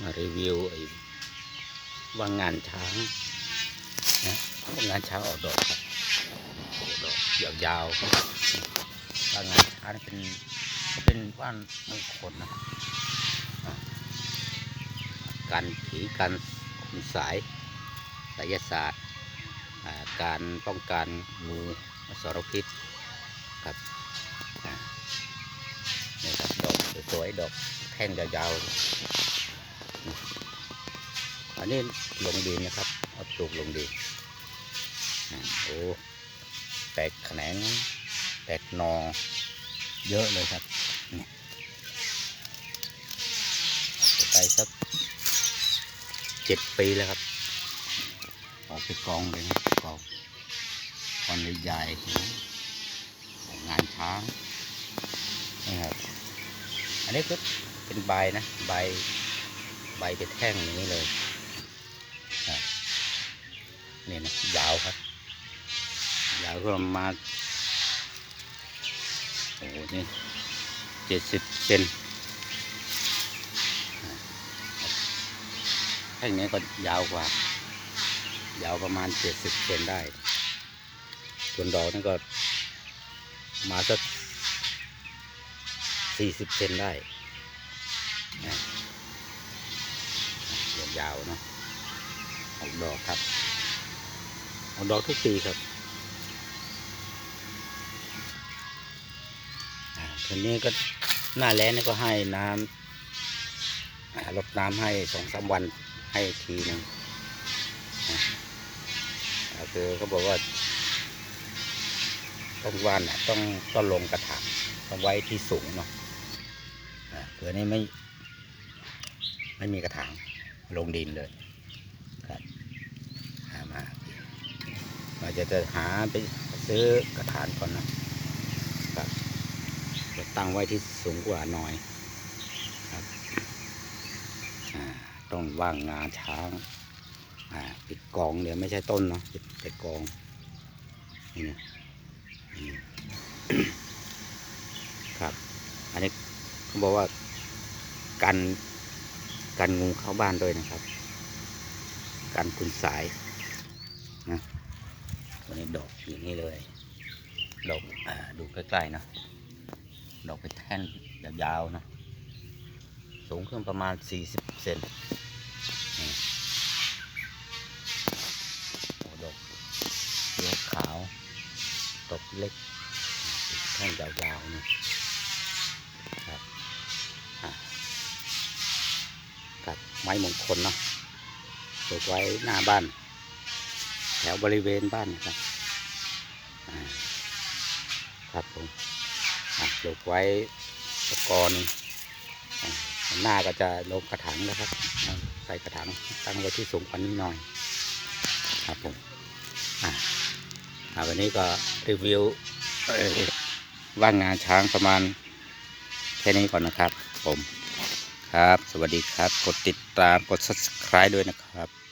มารีวิวไอ้ว่างงานช้างนะว่างงานช้างออกดอกครับออดอกยาวๆว่างงานช้างเป็นเป็นว่านมงคลนะครับกันผีกันคุณสายไสยศาสตร์การป้องกันงูสารพิษครับอ่านี่ครับดอกสวยๆดอกแท่งยาวๆ อันนี้ลงดินนะครับเอาปลูกลงดินอ่าโอ้แตกแขนงแตกหนอเยอะเลยครับนี่เอาไปไปสักเจ็ดปีแล้วครับออกไปกองเลยนะกองกองใหญ่ๆนะของงานช้างนี่ครับอันนี้ก็เป็นใบนะใบใบเป็นแท่งอย่างนี้เลยครับ นี่นะยาวครับ ยาวก็ประมาณโอ้โหนี่เจ็ดสิบเซนแท่งนี้ก็ยาวกว่า ยาวประมาณเจ็ดสิบเซนได้ ส่วนดอกนี่ก็มาสักสี่สิบเซนได้นะยาวๆเนาะออกดอกครับ ออกดอกทุกปีครับทีนี้ก็หน้าแล้งนี่ก็ให้น้ำอ่ารดน้ำให้สองสามวันให้ทีหนึ่งคือเขาบอกว่าต้องวันน่ะต้องต้องลงกระถางต้องไว้ที่สูงเนาะเผื่อนี้ไม่ ไม่มีกระถางลงดินเลยครับหามา เราจะจะหาไปซื้อกระถางก่อนนะครับจะตั้งไว้ที่สูงกว่าหน่อยครับต้องว่างงาช้างปิดกองเดี๋ยวไม่ใช่ต้นเนาะปิดปิดกองนี่นะครับ อันนี้เขาบอกว่ากันกันงูเข้าบ้านด้วยนะครับ กันคุณสายนะ ตัวนี้ดอกอย่างนี้เลย ดอกอาดูใกล้ๆนะ ดอกเป็นแท่นยาวๆนะ สูงขึ้นประมาณ 40เซนโอ้ดอกเขียขาวดอกเล็กแท่งยาวๆนี่ครับอะกับไม้มงคลเนาะปลูกไว้หน้าบ้าน ถวบริเวณบ้านนะครับครับผมปลูกไว้ตะกอนอหน้าก็จะลงกระถางนะครับ ใส่กระถางตั้งไว้ที่สูงกว่านี้หน่อยครับผมวันนี้ก็รีวิวว่างงานช้างประมาณแค่นี้ก่อนนะครับ ผมครับ สวัสดีครับ กดติดตามกด subscribe ด้วยนะครับ